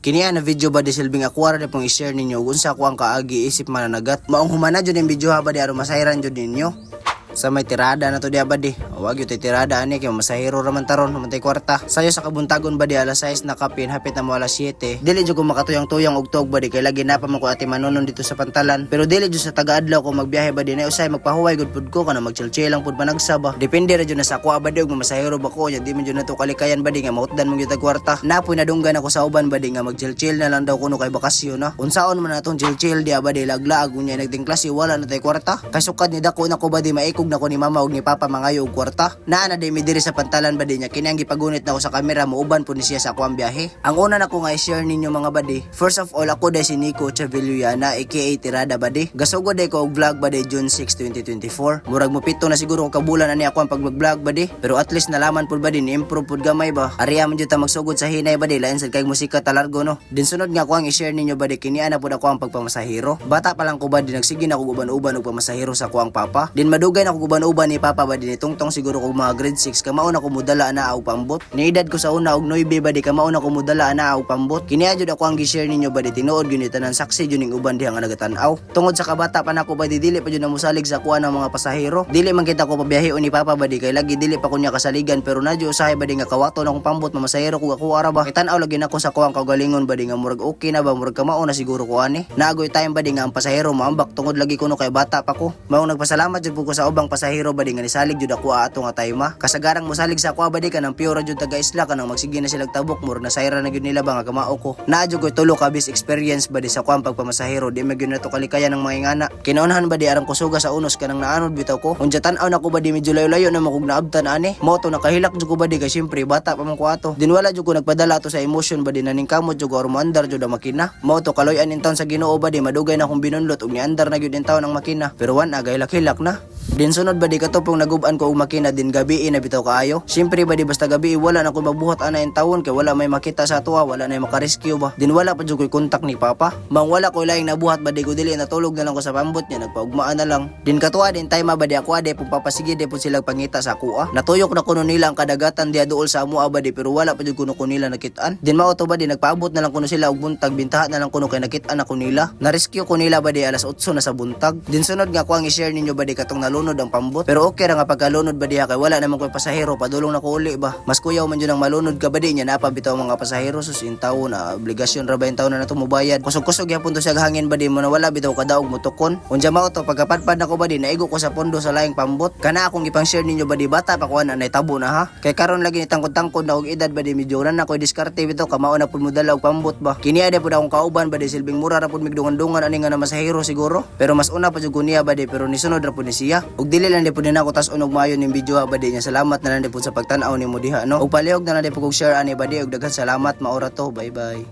Kiniya na video ba di silbing akwara na pong i-share ninyo unsa ko ang kaagi isip mananagat. Maong humana jud yung video ha ba di aron masayran jud ninyo. Sa may tirada na to di abadi. Wag yung tirada ani kay masahiro raman taron naman tay kwarta. Sayo sa kabuntagon ba di alas 6 na kapin hapit na mo alas 7. Dili jud ko makatuyang-tuyang og tog ba di kay lagi na pa man ko ati manonon dito sa pantalan. Pero dili jud sa taga-adlaw ko magbiyahe ba di na usay magpahuway gud pud ko kana magchill-chill lang pud managsa ba. Depende ra jud na sa ako ba di og masahiro ba ko di man jud na to kalikayan ba di nga mautdan mo gyud tag kwarta. Napoy nadunggan ako sa uban ba di nga magchill-chill na lang daw kuno kay bakasyon na. Unsaon man natong chill-chill di ba di laglaag unya nagding klase wala na tay kwarta. Kay sukad ni dako na ko ba di maikog na ko ni mama ug ni papa mangayo og kwarta. Naa na di mi diri sa pantalan ba di nya kini ang gipagunit na ko sa kamera mo uban po ni siya sa akong biyahe. Ang una na ko nga i-share ninyo mga badi. First of all ako dai si Nico Chavilluyana aka Tirada badi. Gasugod dai ko og vlog badi June 6, 2024. Murag mo pito na siguro ko kabulan ani ako ang pag-vlog badi. Pero at least nalaman pud badi ni improve pud gamay ba. Ariya man jud ta magsugod sa hinay badi lain sad kay musika talargo no. Din sunod nga ko ang i-share ninyo badi kini ana pud ako ang pagpamasahiro. Bata pa lang ko badi nagsige na ko uban-uban og pamasahiro sa ko ang papa. Din madugay na ko uban-uban ni papa badi ni tungtong siguro ko mga grade 6 kamao na ko mudala na og pambot. Ni edad ko sa una og 9 badi kamao na ko mudala na og pambot. Kini jud ako ang gi-share ninyo badi tinuod gyud tanan saksi jud ning uban diha nga nagatanaw. Tungod sa kabata pa nako badi dili pa jud na musalig sa kuha ng mga pasahero. Dili man kita ko pabiyahe ni papa badi kay lagi dili pa ko niya kasaligan pero nadyo usahay badi nga kawato na akong pambot mamasahero ko ako ara ba. Kitan-aw lagi nako sa kuha kagalingon badi nga murag okay na ba murag kamao na siguro ko ani. Naagoy time badi nga ang pasahero maambak tungod lagi kuno kay bata pa ko. Mao nagpasalamat jud ko sa ubang pasahero badi nga nisalig jud ako ato nga tayma. Kasagarang mosalig sa kuha badi kanang pure jud taga isla kanang magsige na silang tabok murag na sayra na gyud nila ba nga kamao ko. Naadyo ko tulo ka bis experience badi sa kuha pagpamasahero di magyud na to kalikayan ng mga ingana. Kinaunahan badi arang kusuga sa unos kanang naanod bitaw ko. Unja tan-aw na ko badi medyo layo-layo na makog naabtan ani. Moto nakahilak jud ko badi kay syempre bata pa man ko ato. Din wala jud ko nagpadala to sa emotion badi naning kamot jud ko aron andar jud ang makina. Moto kaloy-an in sa Ginoo badi madugay na akong binunlot ug niandar na gyud in ang makina. Pero wan agay hilak-hilak na. Din sunod ba di katupong naguban ko og makina din gabi na bitaw kaayo. Syempre ba di basta gabi wala na ko mabuhat ana in taon kay wala may makita sa tuwa, wala na makarescue ba. Din wala pa jud ko'y kontak ni papa. Mang wala ko laing nabuhat ba di ko dili natulog na lang ko sa pambot niya nagpaugmaan na lang. Din katuwa din time ba di ako ade pung papasige di po silang pangita sa kuha. Natuyok na kuno nila ang kadagatan diya duol sa amoa ba di pero wala pa jud kuno ko nila nakitaan. Din mao to ba di nagpaabot na lang kuno sila og buntag bintaha na lang kuno kay nakitaan ako nila. Na-rescue ko nila ba di alas 8 na sa buntag. Din sunod nga ko ang i-share ninyo ba di katong nalunod ang pambot. Pero okay ra nga pagkalunod ba diha kay wala naman ko'y pasahero padulong na ko uli ba. Mas kuyaw man jud ang malunod ka ba di nya napa bitaw mga pasahero sus in tawo na obligasyon ra ba in tawo na nato mobayad. Kusog-kusog gyapon to sa hangin ba di mo na wala bitaw kadaog mutukon. Unja mao to pagkapadpad na ko ba di naigo ko sa pondo sa laing pambot. Kana akong ipang share ninyo ba di bata pa ko na tabo na ha. Kay karon lagi ni tangkod-tangkod na og edad ba di medyo na ko diskarte bitaw kamao na pud mo dala og pambot ba. Kini ade pud akong kauban ba di silbing mura ra pud migdungan-dungan ani nga na masahero siguro. Pero mas una pa jud ko niya ba di pero nisunod ra pud ni siya. Ug dili lang di pud na ako tas unog mayo ning video ha niya salamat na lang di pud sa pagtan-aw nimo diha no. Ug palihog na lang di pud kog share ani ba di ug daghan salamat maura to. Bye bye.